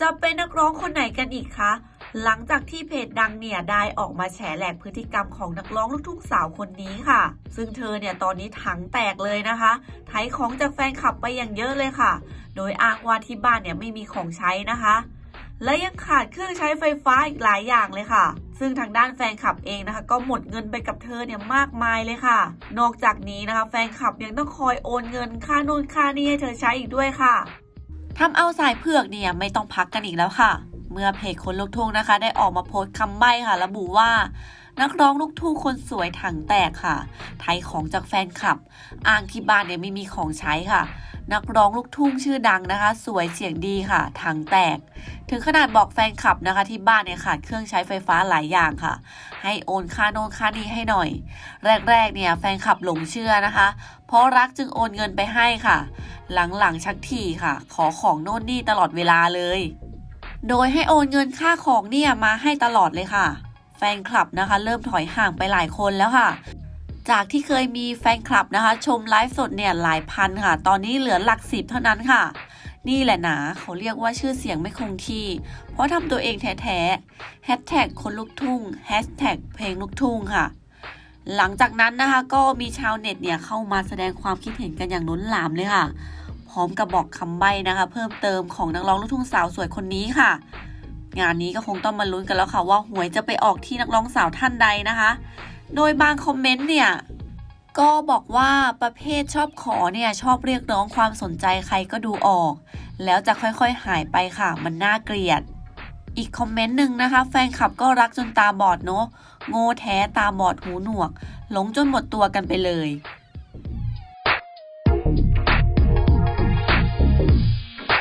จะเป็นนักร้องคนไหนกันอีกคะ หลังจากที่เพจดังเนี่ยได้ออกมาแฉแหลกพฤติกรรมของนักร้องลูกทุ่งสาวคนนี้ค่ะ ซึ่งเธอเนี่ยตอนนี้ถังแตกเลยนะคะไถของจากแฟนคลับไปอย่างเยอะเลยค่ะ โดยอ้างว่าที่บ้านเนี่ยไม่มีของใช้นะคะ และยังขาดเครื่องใช้ไฟฟ้าอีกหลายอย่างเลยค่ะ ซึ่งทางด้านแฟนคลับเองนะคะ ก็หมดเงินไปกับเธอเนี่ยมากมายเลยค่ะ นอกจากนี้นะคะ แฟนคลับยังต้องคอยโอนเงินค่าโน่นค่านี่ให้เธอใช้อีกด้วยค่ะ ทำเอาสายเผือกเนี่ยไม่ต้องพักกันอีกแล้วค่ะ เมื่อเพจคนลูกทุ่งนะคะ ได้ออกมาโพสต์คำใบ้ค่ะ ระบุว่า นักร้องลูกทุ่งคนสวยถังแตกค่ะ ไทยของจากแฟนคลับ อ้างที่บ้านเนี่ยไม่มีของใช้ค่ะ นักร้องลูกทุ่งชื่อดังนะคะ สวยเสียงดีค่ะถังแตก ถึงขนาดบอกแฟนคลับนะคะ ที่บ้านเนี่ยขาดเครื่องใช้ไฟฟ้าหลายอย่างค่ะ ให้โอนค่าโน่นค่านี้ให้หน่อย แรกๆเนี่ยแฟนคลับหลงเชื่อนะคะ เพราะรักจึงโอนเงินไปให้ค่ะ หลังๆชักทีค่ะ ขอของโน่นนี่ตลอดเวลาเลย โดยให้โอนเงินค่าของเนี่ยมาให้ตลอดเลยค่ะ แฟนคลับนะคะ เริ่มถอยห่างไปหลายคนแล้วค่ะ จากที่เคยมีแฟนคลับนะคะ ชมไลฟ์สดเนี่ยหลายพันค่ะ ตอนนี้เหลือหลักสิบเท่านั้นค่ะ นี่แหละนะเขาเรียกว่าชื่อเสียงไม่คงที่ เพราะทำตัวเองแท้ๆแฮชแท็กคนลูกทุ่งแฮชแท็กเพลงลูกทุ่งค่ะ หลังจากนั้นนะคะก็มีชาวเน็ตเนี่ยเข้ามาแสดงความคิดเห็นกันอย่างล้นหลามเลยค่ะ พร้อมกับบอกคำใบ้นะคะ เพิ่มเติมของนักร้องลูกทุ่งสาวสวยคนนี้ค่ะ งานนี้ก็คงต้องมาลุ้นกันแล้วค่ะ ว่าหวยจะไปออกที่นักร้องสาวท่านใดนะคะ โดยบางคอมเมนต์เนี่ยก็บอกว่าประเภทชอบขอเนี่ยชอบเรียกร้องความสนใจใครก็ดูออก แล้วจะค่อยๆหายไปค่ะ มันน่าเกลียด อีกคอมเมนต์หนึ่งนะคะ แฟนคลับก็รักจนตาบอดเนาะโง่แท้ตาบอดหูหนวก หลงจนหมดตัวกันไปเลย